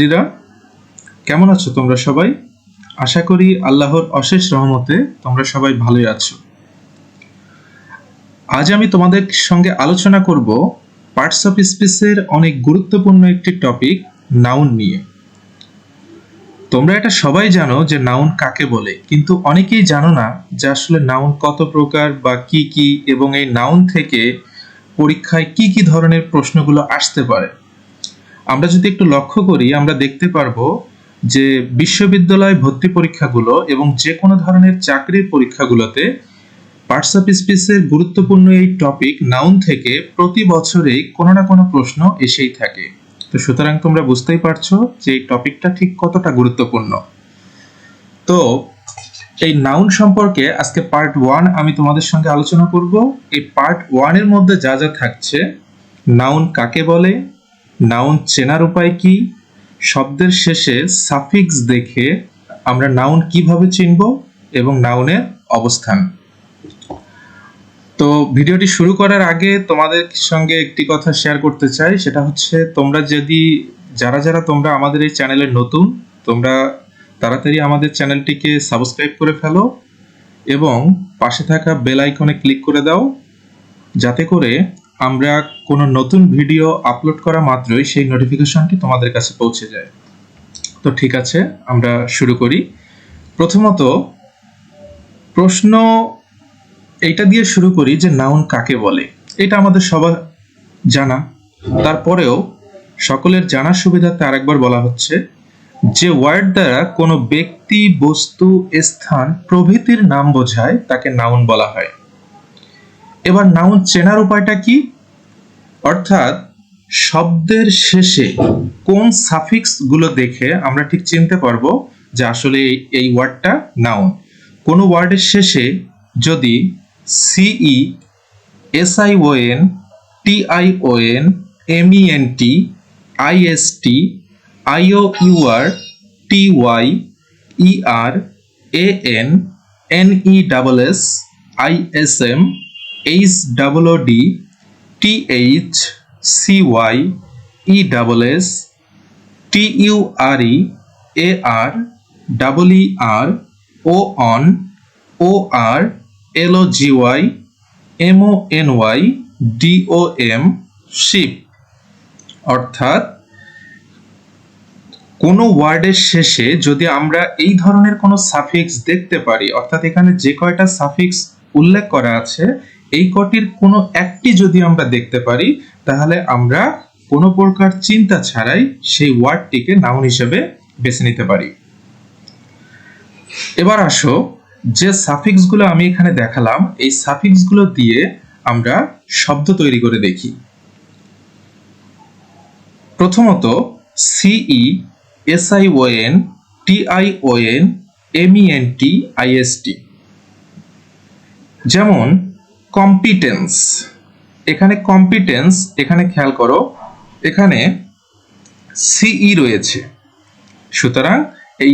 দিদা কেমন আছো তোমরা সবাই? আশা করি আল্লাহর অশেষ রহমতে তোমরা সবাই ভালোই আছো। আজ আমি তোমাদের সঙ্গে আলোচনা করব পার্টস অফ স্পিচের অনেক গুরুত্বপূর্ণ একটি টপিক নাউন নিয়ে। তোমরা এটা সবাই জানো যে নাউন কাকে বলে, কিন্তু অনেকেই জানো না যে আসলে নাউন কত প্রকার বা কি কি এবং এই নাউন থেকে পরীক্ষায় কি কি ধরনের প্রশ্নগুলো আসতে পারে। আমরা যদি একটু লক্ষ্য করি, আমরা দেখতে পারব যে বিশ্ববিদ্যালয় ভর্তি পরীক্ষাগুলো এবং যে কোনো ধরনের চাকরির পরীক্ষাগুলোতে পার্টস অফ স্পিচের গুরুত্বপূর্ণ এই টপিক নাউন থেকে প্রতি বছরেই কোনো না কোনো প্রশ্ন এসেই থাকে। তো সুতরাং তোমরা বুঝতেই পারছ যে এই টপিকটা ঠিক কতটা গুরুত্বপূর্ণ। তো এই নাউন সম্পর্কে আজকে পার্ট ওয়ান আমি তোমাদের সঙ্গে আলোচনা করব। এই পার্ট ওয়ানের মধ্যে যা যা থাকছে নাউন কাকে বলে নাউন চেনার উপায় কি? শব্দের শেষে সাফিক্স দেখে আমরা নাউন কীভাবে চিনব এবং নাউনের অবস্থান। তো ভিডিওটি শুরু করার আগে তোমাদের সঙ্গে একটি কথা শেয়ার করতে চাই, সেটা হচ্ছে তোমরা যদি, যারা যারা তোমরা আমাদের এই চ্যানেলে নতুন, তোমরা তাড়াতাড়ি আমাদের চ্যানেলটিকে সাবস্ক্রাইব করে ফেলো এবং পাশে থাকা বেল আইকনে ক্লিক করে দাও, যাতে করে আমরা কোনো নতুন ভিডিও আপলোড করা মাত্রই সেই নোটিফিকেশনটি তোমাদের কাছে পৌঁছে যায়। তো ঠিক আছে, আমরা শুরু করি। প্রথমত, প্রশ্ন এইটা দিয়ে শুরু করি যে নাউন কাকে বলে। এটা আমাদের সবার জানা। তারপরেও সকলের জানার সুবিধার্থে আরেকবার বলা হচ্ছে যে ওয়ার্ড দ্বারা কোনো ব্যক্তি, বস্তু, স্থান, প্রভৃতির নাম বোঝায়, তাকে নাউন বলা হয়। এবার নাউন চেনার উপায়টা কি? অর্থাৎ শব্দের শেষে কোন সাফিক্সগুলো দেখে আমরা ঠিক চিনতে পারব যে আসলে এই- ওয়ার্ডটা নাউন কোনো ওয়ার্ডের শেষে যদি C E S I O N T I O N M N T I S T I O U R T Y E R A N N E double S I S M H double O D T H C Y E double S T U R E A R double E R O on O R L O G Y M O N Y D O M ship অর্থাৎ কোনো ওয়ার্ডের শেষে যদি আমরা এই ধরনের কোনো suffix দেখতে পারি, অর্থাৎ এখানে যে কয়টা সাফিক্স উল্লেখ করা আছে এই কটির কোনো একটি যদি আমরা দেখতে পারি, তাহলে আমরা কোনো প্রকার চিন্তা ছাড়াই সেই ওয়ার্ডটিকে নাউন হিসেবে বেছে নিতে পারি। এবার আসো, যে সাফিক্সগুলো আমি এখানে দেখালাম, এই সাফিক্সগুলো দিয়ে আমরা শব্দ তৈরি করে দেখি। প্রথমত C E S I O N T I O N M E N T I S T যেমন কম্পিটেন্স এখানে কম্পিটেন্স এখানে খেয়াল করো, এখানে সিই রয়েছে। সুতরাং এই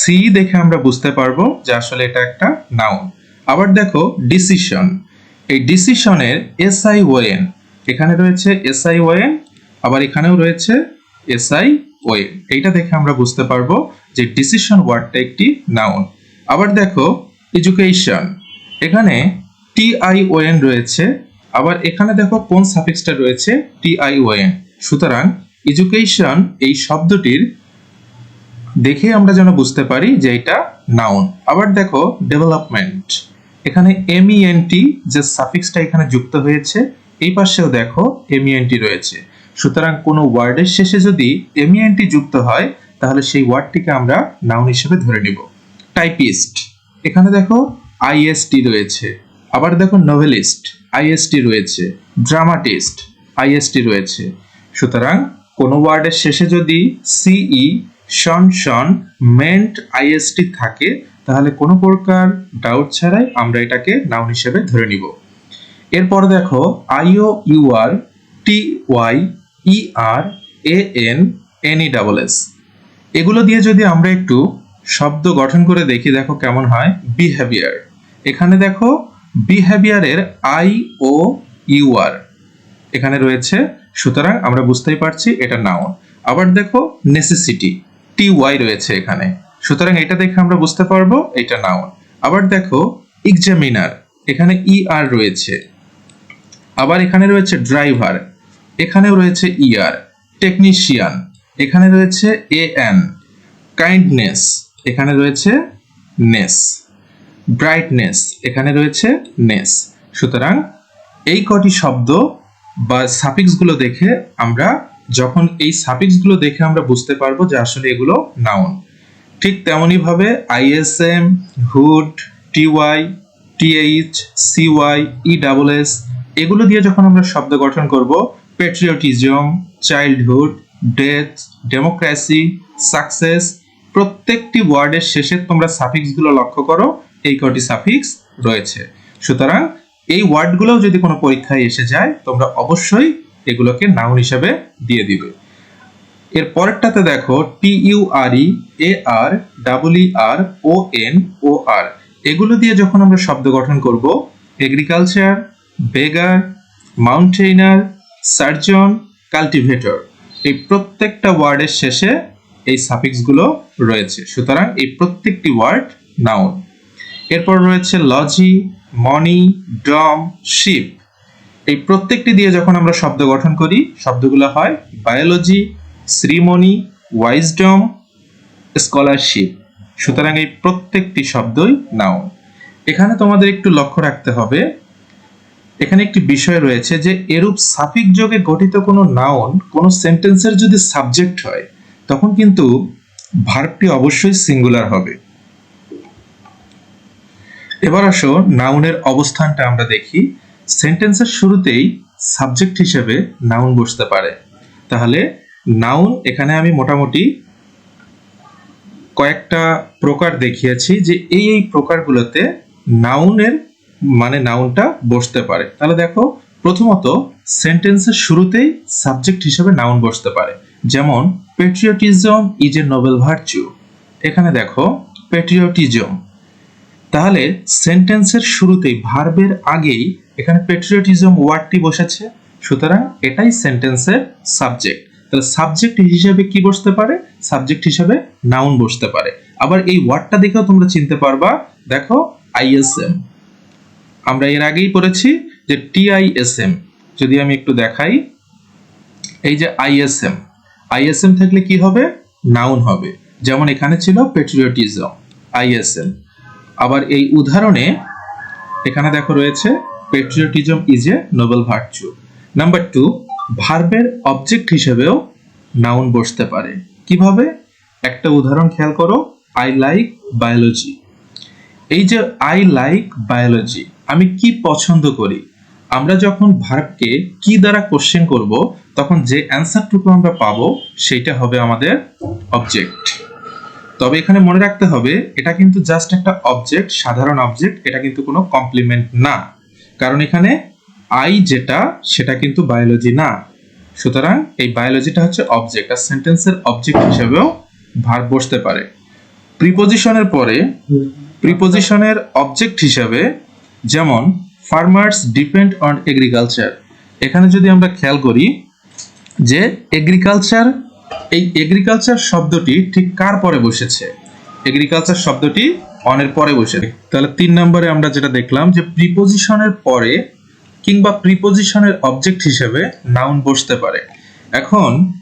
সি দেখে আমরা বুঝতে পারব যে আসলে এটা একটা নাউন আবার দেখো ডিসিশন এই ডিসিশনের এস আই ও এন এখানে রয়েছে এস আই ও এন আবার এখানেও রয়েছে এস আই ও এন এইটা দেখে আমরা বুঝতে পারব যে ডিসিশন ওয়ার্ডটা একটি নাউন আবার দেখো এডুকেশন এখানে টি আই রয়েছে। আবার এখানে দেখো কোন সাফিক্সটা রয়েছে? টি আই সুতরাং এডুকেশন এই শব্দটির দেখে আমরা যেন বুঝতে পারি যে এটা নাউন আবার দেখো ডেভেলপমেন্ট এখানে এমইএনটি যে সাফিক্সটা এখানে যুক্ত হয়েছে, এই পাশেও দেখো এমইএনটি রয়েছে। সুতরাং কোনো ওয়ার্ডের শেষে যদি এমইএনটি যুক্ত হয়, তাহলে সেই ওয়ার্ডটিকে আমরা নাউন হিসেবে ধরে নিব। টাইপিস্ট এখানে দেখো আইএসটি রয়েছে। আবার দেখো নোভেলিস্ট আইএসটি রয়েছে ড্রামাটিস্ট আইএসটি রয়েছে। সুতরাং কোনো ওয়ার্ডের শেষে যদি সিই শন শন মেন্ট আইএসটি থাকে, তাহলে কোনো প্রকার ডাউট ছাড়াই আমরা এটাকে নাউন হিসেবে ধরে নিব। এরপর দেখো I O U R T Y E R A N N E double S এগুলো দিয়ে যদি আমরা একটু শব্দ গঠন করে দেখি, দেখো কেমন হয় বিহেভিয়ার এখানে দেখো বিহেভিয়ারের আই ও ইউ আর এখানে রয়েছে, সুতরাং আমরা বুঝতেই পারছি এটা নাউন আবার দেখো নেসেসিটি টি ওয়াই রয়েছে এখানে। সুতরাং এটা দেখে আমরা বুঝতে পারব, এটা নাউন আবার দেখো এক্সামিনার এখানে ই আর রয়েছে। আবার এখানে রয়েছে ড্রাইভার এখানেও রয়েছে ইআর টেকনিশিয়ান এখানে রয়েছে এ এন কাইন্ডনেস এখানে রয়েছে নেস ব্রাইটনেস এখানে রয়েছে নেস সুতরাং এই কটি শব্দ বা সাফিক্সগুলো দেখে আমরা, যখন এই সাফিক্সগুলো দেখে আমরা বুঝতে পারব যে আসলে এগুলো নাউন ঠিক তেমনই ভাবে I S M hood T Y T H C Y E double S এগুলো দিয়ে যখন আমরা শব্দ গঠন করব patriotism childhood death democracy success প্রত্যেকটি ওয়ার্ডের শেষে তোমরা সাফিক্সগুলো লক্ষ্য করো এই কটি সাফিক্স রয়েছে। সুতরাং এই ওয়ার্ডগুলোও যদি কোনো পরীক্ষায় এসে যায়, তোমরা অবশ্যই এগুলোকে নাউন হিসেবে দিয়ে দিবে। এর পরেরটাতে দেখো T U R E A R double R O N O R এগুলো দিয়ে যখন আমরা শব্দ গঠন করব agriculture beggar mountaineer surgeon cultivator এই প্রত্যেকটা ওয়ার্ডের শেষে এই সাফিক্সগুলো রয়েছে। সুতরাং এই প্রত্যেকটি ওয়ার্ড নাউন এরপর রয়েছে লজি মনি ড্রম শিপ এই প্রত্যেকটি দিয়ে যখন আমরা শব্দ গঠন করি, শব্দগুলো হয় বায়োলজি শ্রীমণি ওয়াইজডম স্কলারশিপ সুতরাং এই প্রত্যেকটি শব্দই নাউন এখানে তোমাদের একটু লক্ষ্য রাখতে হবে, এখানে একটি বিষয় রয়েছে যে এরূপ সাফিক যোগে গঠিত কোনো নাউন কোনো সেন্টেন্সের যদি সাবজেক্ট হয়, তখন কিন্তু ভার্বটি অবশ্যই সিঙ্গুলার হবে। এবার আসো নাউনের অবস্থানটা আমরা দেখি। সেন্টেন্সের শুরুতেই সাবজেক্ট হিসেবে নাউন বসতে পারে। তাহলে নাউন এখানে আমি মোটামুটি কয়েকটা প্রকার দেখিয়েছি যে এই এই প্রকারগুলোতে নাউনের মানে নাউনটা বসতে পারে। তাহলে দেখো, প্রথমত সেন্টেন্সের শুরুতেই সাবজেক্ট হিসেবে নাউন বসতে পারে। যেমন patriotism is a noble virtue এখানে দেখো পেট্রিয়টিজম তাহলে সেন্টেন্সের শুরুতেই ভার্বের আগেই এখানে পেট্রিয়টিজম ওয়ার্ডটি বসেছে। সুতরাং এটাই সেন্টেন্সের সাবজেক্ট তাহলে সাবজেক্ট হিসেবে কি বসতে পারে? সাবজেক্ট হিসেবে নাউন বসতে পারে। আবার এই ওয়ার্ডটা দেখেও তোমরা চিনতে পারবা। দেখো আইএসএম আমরা এর আগেই পড়েছি যে টিআইএসএম যদি আমি একটু দেখাই, এই যে আইএসএম আইএসএম থাকলে কি হবে? নাউন হবে। যেমন এখানে ছিল পেট্রিয়টিজম আইএসএম আবার এই উদাহরণে এখানে দেখো রয়েছে patriotism is a noble virtue number two ভার্বের অবজেক্ট হিসেবেও নাউন বসতে পারে। কীভাবে? একটা উদাহরণ খেয়াল করো আই লাইক বায়োলজি এই যে আই লাইক বায়োলজি আমি কি পছন্দ করি? আমরা যখন ভার্বকে কি দ্বারা কোশ্চেন করব, তখন যে অ্যান্সারটুকু আমরা পাবো সেটা হবে আমাদের অবজেক্ট তবে এখানে মনে রাখতে হবে, এটা কিন্তু জাস্ট একটা অবজেক্ট সাধারণ অবজেক্ট এটা কিন্তু কোনো কমপ্লিমেন্ট না। কারণ এখানে আই যেটা, সেটা কিন্তু বায়োলজি না। সুতরাং এই বায়োলজিটা হচ্ছে অবজেক্ট আর সেন্টেন্সের অবজেক্ট হিসেবেও ভার বসতে পারে। প্রিপোজিশনের পরে প্রিপোজিশনের অবজেক্ট হিসাবে যেমন ফার্মার্স ডিপেন্ড অন এগ্রিকালচার এখানে যদি আমরা খেয়াল করি, যে এগ্রিকালচার এই এগ্রিকালচার শব্দটি ঠিক কার পরে বসেছে? এগ্রিকালচার শব্দটি অনের পরে বসে তাহলে তিন নম্বরে আমরা যেটা দেখলাম যে প্রিপোজিশনের পরে কিংবা প্রিপোজিশনের অবজেক্ট হিসেবে নাউন বসতে পারে। এখন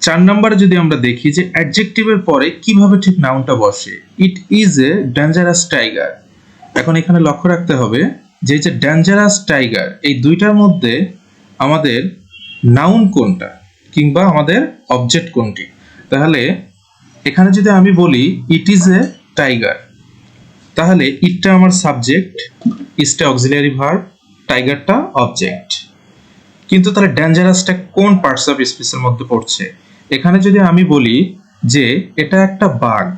চার নম্বরে যদি আমরা দেখি যে অ্যাডজেক্টিভের পরে কীভাবে ঠিক নাউনটা বসে it is a dangerous tiger এখন এখানে লক্ষ্য রাখতে হবে যে যে ডেঞ্জারাস টাইগার এই দুইটার মধ্যে আমাদের নাউন কোনটা? কিংবা আমাদের অবজেক্ট কোনটি? তাহলে এখানে যদি আমি বলি ইট ইজ এ টাইগার তাহলে ইটটা আমার সাবজেক্ট ইসটা অক্সিলিয়ারি ভার্ব টাইগারটা অবজেক্ট কিন্তু তাহলে ডেঞ্জারাসটা কোন পার্টস অফ স্পিচের মধ্যে পড়ছে? এখানে যদি আমি বলি যে, এটা একটা বাঘ,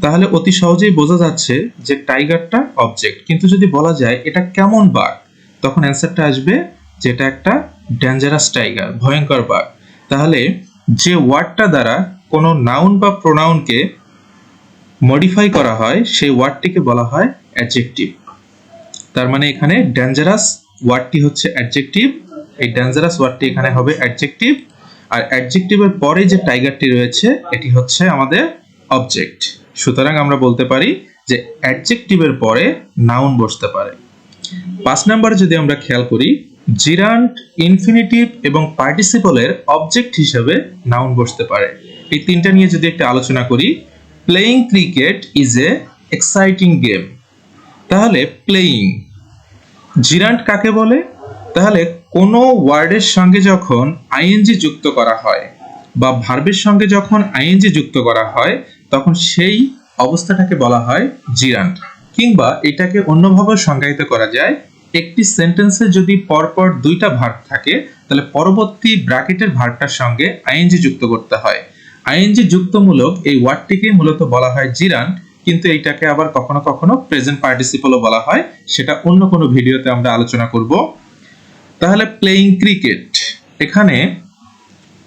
তাহলে অতি সহজেই বোঝা যাচ্ছে যে টাইগারটা অবজেক্ট কিন্তু যদি বলা যায়, এটা কেমন বাঘ? তখন অ্যান্সারটা আসবে যে, এটা একটা ডেঞ্জারাস টাইগার ভয়ঙ্কর বাঘ। তাহলে যে ওয়ার্ডটা দ্বারা কোনো নাউন বা প্রোনাউনকে মডিফাই করা হয়, সেই ওয়ার্ডটিকে বলা হয় অ্যাডজেক্টিভ তার মানে এখানে ডেঞ্জারাস ওয়ার্ডটি হচ্ছে অ্যাডজেক্টিভ এই ডেঞ্জারাস ওয়ার্ডটি এখানে হবে অ্যাডজেক্টিভ আর অ্যাডজেক্টিভের পরে যে টাইগারটি রয়েছে, এটি হচ্ছে আমাদের অবজেক্ট সুতরাং আমরা বলতে পারি যে অ্যাডজেক্টিভের পরে নাউন বসতে পারে। পাঁচ নম্বরে যদি আমরা খেয়াল করি জিরান্ট, ইনফিনিটিভ এবং পার্টিসিপলের অবজেক্ট হিসেবে নাউন বসতে পারে। এই তিনটা নিয়ে যদি একটা আলোচনা করি playing cricket is a exciting game তাহলে প্লেয়িং জিরান্ট কাকে বলে? তাহলে কোনো ওয়ার্ডের সঙ্গে যখন আইএনজি যুক্ত করা হয় বা ভার্বের সঙ্গে যখন আইএনজি যুক্ত করা হয়, তখন সেই অবস্থাটাকে বলা হয় জিরান্ট। কিংবা এটাকে অন্যভাবে সংজ্ঞায়িত করা যায় একটি সেন্টেন্সে যদি পরপর দুইটা ভার্ব থাকে, তাহলে পরবর্তী ব্র্যাকেটের ভার্বটার সঙ্গে আইএনজি যুক্ত করতে হয়। আইএনজি যুক্তমূলক এই ওয়ার্ডটিকে মূলত বলা হয় জিরান কিন্তু এইটাকে আবার কখনো কখনো প্রেজেন্ট পার্টিসিপলও বলা হয়, সেটা অন্য কোনো ভিডিওতে আমরা আলোচনা করব। তাহলে প্লেইং ক্রিকেট এখানে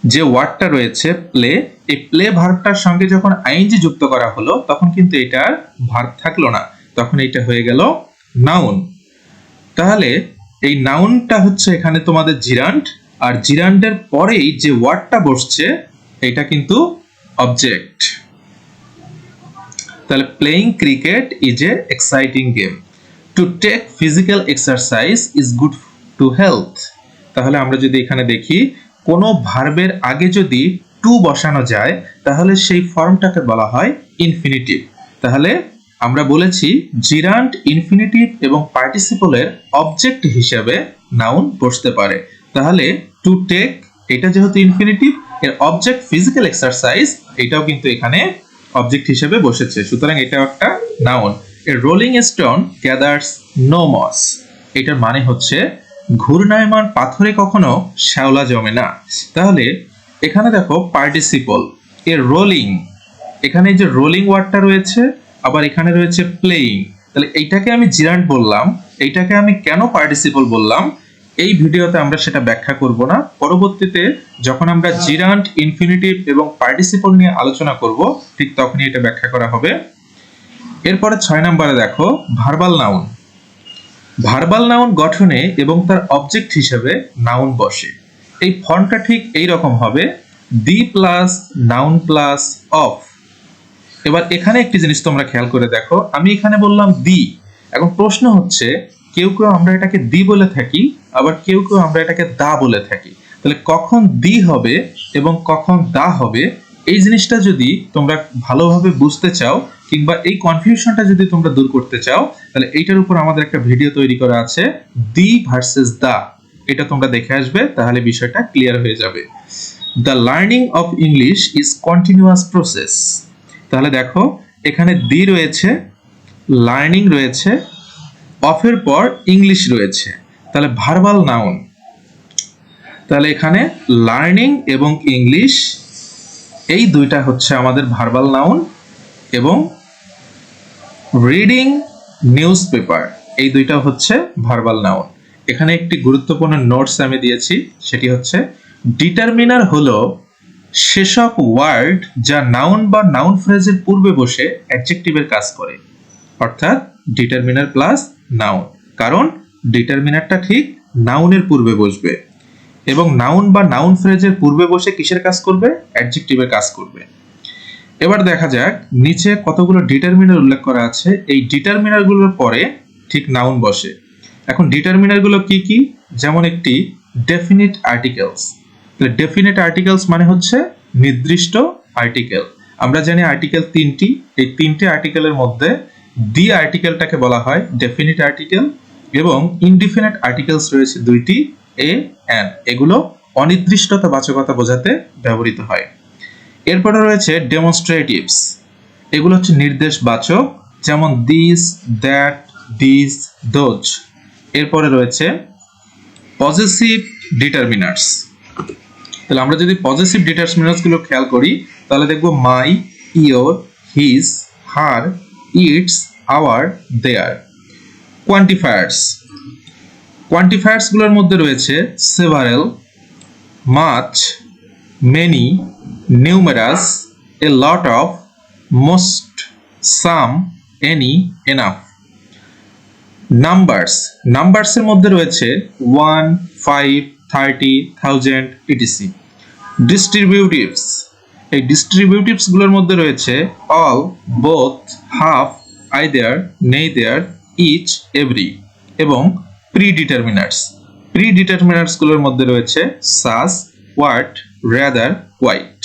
যে ওয়ার্ডটা রয়েছে প্লে এই প্লে ভার্বটার সঙ্গে যখন আইএনজি যুক্ত করা হলো, তখন কিন্তু এটার ভার্ব থাকল না। তখন এটা হয়ে গেল নাউন তাহলে এই নাউনটা হচ্ছে এখানে তোমাদের জিরান্ট আর জিরান্টের পরেই যে ওয়ার্ডটা বসছে, এটা কিন্তু অবজেক্ট তাহলে playing cricket is a exciting game to take physical exercise is good to health তাহলে আমরা যদি এখানে দেখি, কোনো ভার্বের আগে যদি টু বসানো যায়, তাহলে সেই ফর্মটাকে বলা হয় ইনফিনিটিভ তাহলে আমরা বলেছি জিরান্ট ইনফিনিটিভ এবং পার্টিসিপলের অবজেক্ট হিসাবে নাউন বসতে পারে। তাহলে টু টেক এটা যেহেতু ইনফিনিটিভ এর অবজেক্ট ফিজিক্যাল এক্সারসাইজ এটাও কিন্তু এখানে অবজেক্ট হিসেবে বসেছে। সুতরাং এটা একটা noun a rolling stone gathers no moss এটার মানে হচ্ছে ঘূর্ণায়মান পাথরে কখনো শ্যাওলা জমে না। তাহলে এখানে দেখো পার্টিসিপল এ রোলিং এখানে যে রোলিং ওয়ার্ডটা রয়েছে আবার এখানে রয়েছে প্লেইং তাহলে এইটাকে আমি জিরান্ট বললাম, এইটাকে আমি কেন পার্টিসিপল বললাম, এই ভিডিওতে আমরা সেটা ব্যাখ্যা করব না। পরবর্তীতে যখন আমরা জিরান্ট ইনফিনিটিভ এবং পার্টিসিপল নিয়ে আলোচনা করব, ঠিক তখনই এটা ব্যাখ্যা করা হবে। এরপরে ছয় নম্বরে দেখো ভার্বাল নাউন ভার্বাল নাউন গঠনে এবং তার অবজেক্ট হিসেবে নাউন বসে। এই ফর্মটা ঠিক এই রকম হবে the plus noun plus of এবার এখানে একটি জিনিস তোমরা খেয়াল করে দেখো। আমি এখানে বললাম দি। এখন প্রশ্ন হচ্ছে, কেউ কেউ আমরা এটাকে দি বলে থাকি, আবার কেউ কেউ আমরা এটাকে দা বলে থাকি। তাহলে কখন দি হবে এবং কখন দা হবে, এই জিনিসটা যদি তোমরা ভালোভাবে বুঝতে চাও, কিংবা এই কনফিউশনটা যদি তোমরা দূর করতে চাও, তাহলে এইটার উপর আমাদের একটা ভিডিও তৈরি করা আছে, দি ভার্সেস দা। এটা তোমরা দেখে আসবে, তাহলে বিষয়টা ক্লিয়ার হয়ে যাবে। The learning of English is continuous process তাহলে দেখো, এখানে দি রয়েছে লার্নিং রয়েছে অফের পর ইংলিশ রয়েছে। তাহলে ভার্বাল নাউন তাহলে এখানে লার্নিং এবং ইংলিশ এই দুইটা হচ্ছে আমাদের ভার্বাল নাউন এবং রিডিং নিউজ পেপার এই দুইটা হচ্ছে ভার্বাল নাউন এখানে একটি গুরুত্বপূর্ণ নোটস আমি দিয়েছি, সেটি হচ্ছে ডিটারমিনার হলো সেসব ওয়ার্ড যা নাউন বা নাউন ফ্রেজের পূর্বে বসে অ্যাডজেক্টিভের কাজ করে, অর্থাৎ ডিটারমিনার প্লাস নাউন কারণ ডিটারমিনারটা ঠিক নাউনের পূর্বে বসবে এবং নাউন বা নাউন ফ্রেজের পূর্বে বসে কিসের কাজ করবে? অ্যাডজেক্টিভের কাজ করবে। এবার দেখা যাক নিচে কতগুলো ডিটারমিনার উল্লেখ করা আছে। এই ডিটারমিনারগুলোর পরে ঠিক নাউন বসে। এখন ডিটারমিনারগুলো কি কি? যেমন একটি ডেফিনিট আর্টিকেলস ডেফিনিট আর্টিকেলস মানে হচ্ছে নির্দিষ্ট আর্টিকেল আমরা জানি আর্টিকেল তিনটি। এই তিনটি আর্টিকেলের মধ্যে দি আর্টিকেলটাকে বলা হয় ডেফিনিট আর্টিকেল এবং ইনডিফিনিট আর্টিকেলস রয়েছে দুইটি এ অ্যান এগুলো অনির্দিষ্টতা বাচকতা বোঝাতে ব্যবহৃত হয়। এরপরে রয়েছে ডেমনস্ট্রেটিভস এগুলো হচ্ছে নির্দেশবাচক, যেমন দিস দ্যাট দিস দোজ এরপরে রয়েছে পজিটিভ ডিটারমিনার্স তাহলে আমরা যদি পজিটিভ ডিটারমিনার্সগুলো খেয়াল করি, তাহলে দেখব my your his her its our their quantifiers কোয়ান্টিফায়ার্সগুলোর মধ্যে রয়েছে several much many numerous a lot of most some any enough numbers নাম্বারসের মধ্যে রয়েছে one five thirty thousand E T C distributives এই ডিস্ট্রিবিউটিভসগুলোর মধ্যে রয়েছে all both half either neither each every এবং predeterminers প্রি ডিটারমিনার্সগুলোর মধ্যে রয়েছে সাস ওয়াট রেদার হোয়াইট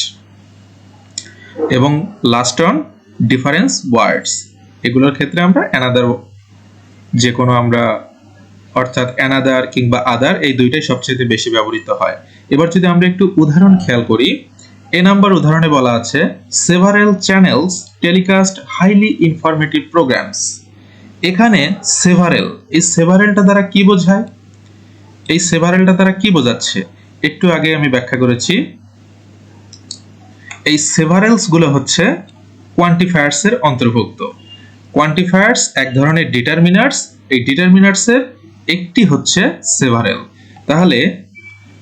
এবং লাস্ট অন ডিফারেন্স ওয়ার্ডস এগুলোর ক্ষেত্রে আমরা অ্যানাদার যে কোনো আমরা অর্থাৎ অ্যানাদার কিংবা আদার এই দুইটাই সবচেয়ে বেশি ব্যবহৃত হয়। এবার যদি আমরা একটু উদাহরণ খেয়াল করি, এ নাম্বার উদাহরণে বলা আছে several channels telecast highly informative programmes এখানে সেভারেল এই সেভারেলটা দ্বারা কি বোঝায়? এই সেভারেলটা দ্বারা কি বোঝাচ্ছে? একটু আগে আমি ব্যাখ্যা করেছি। এই সেভারেলসগুলো হচ্ছে কোয়ান্টিফায়ার্স এর অন্তর্ভুক্ত। কোয়ান্টিফায়ার্স এক ধরনের ডিটারমিনার্স এই ডিটারমিনার্স এর একটি হচ্ছে সেভারেল তাহলে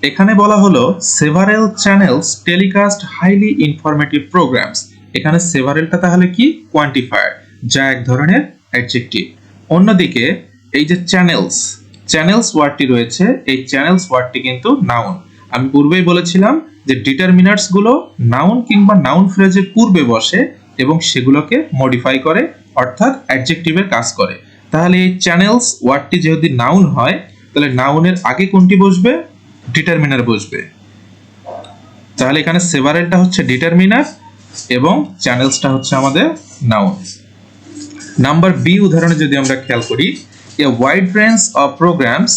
এখানে বলা হলো several channels telecast highly informative programmes এখানে সেভারেলটা তাহলে কি? কোয়ান্টিফায়ার যা এক ধরনের অ্যাডজেক্টিভ অন্যদিকে এই যে চ্যানেলস চ্যানেলস ওয়ার্ডটি রয়েছে, এই চ্যানেলস ওয়ার্ডটি কিন্তু নাউন আমি পূর্বেই বলেছিলাম যে ডিটারমিনার্সগুলো নাউন কিংবা নাউন ফ্রেজের পূর্বে বসে এবং সেগুলোকে মডিফাই করে, অর্থাৎ অ্যাডজেক্টিভের কাজ করে। তাহলে এই চ্যানেলস ওয়ার্ডটি যদি নাউন হয়, তাহলে নাউনের আগে কোনটি বসবে? ডিটারমিনার বসবে। তাহলে এখানে সেভারেলটা হচ্ছে ডিটারমিনার এবং চ্যানেলসটা হচ্ছে আমাদের নাউন নাম্বার বি উদাহরণে যদি আমরা খেয়াল করি a wide range of programmes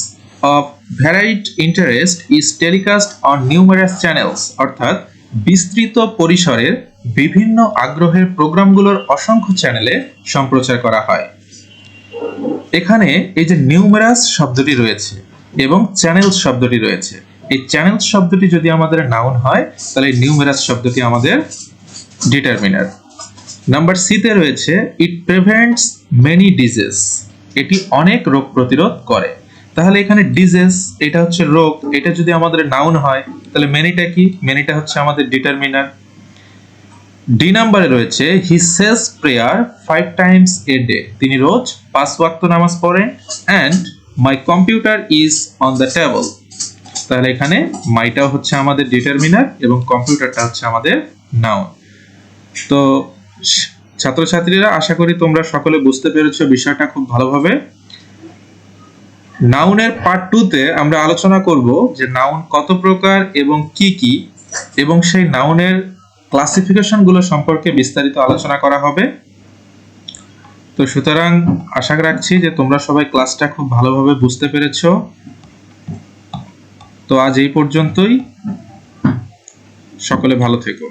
of varied interest is telecast on numerous channels অর্থাৎ বিস্তৃত পরিসরের বিভিন্ন আগ্রহের প্রোগ্রামগুলোর অসংখ্য চ্যানেলে সম্প্রচার করা হয়। এখানে এই যে নিউমেরাস শব্দটি রয়েছে এবং চ্যানেলস শব্দটি রয়েছে, এই চ্যানেলস শব্দটি যদি আমাদের নাউন হয়, তাহলে নিউমেরাস শব্দটি আমাদের ডিটারমিনার নাম্বার সিতে রয়েছে ইট প্রিভেন্টস মেনি ডিজিজ এটি অনেক রোগ প্রতিরোধ করে। তাহলে এখানে ডিজিজ এটা হচ্ছে রোগ, এটা যদি আমাদের নাউন হয়, তাহলে মেনিটা কি? মেনিটা হচ্ছে আমাদের ডিটারমিনার ডি নাম্বারে রয়েছে he says prayer five times a day তিনি রোজ পাঁচ ওয়াক্ত নামাজ পড়েন and my computer is on the table তাহলে এখানে মাইটা হচ্ছে আমাদের ডিটারমিনার এবং কম্পিউটারটা হচ্ছে আমাদের নাউন তো ছাত্রছাত্রীরা, আশা করি তোমরা সকলে বুঝতে পেরেছ বিষয়টা খুব ভালোভাবে। নাউনের পার্ট টুতে আমরা আলোচনা করব যে নাউন কত প্রকার এবং কি কি, এবং সেই নাউনের ক্লাসিফিকেশনগুলো সম্পর্কে বিস্তারিত আলোচনা করা হবে। তো সুতরাং আশা রাখছি যে তোমরা সবাই ক্লাসটা খুব ভালোভাবে বুঝতে পেরেছ। তো আজ এই পর্যন্তই। সকলে ভালো থেকো।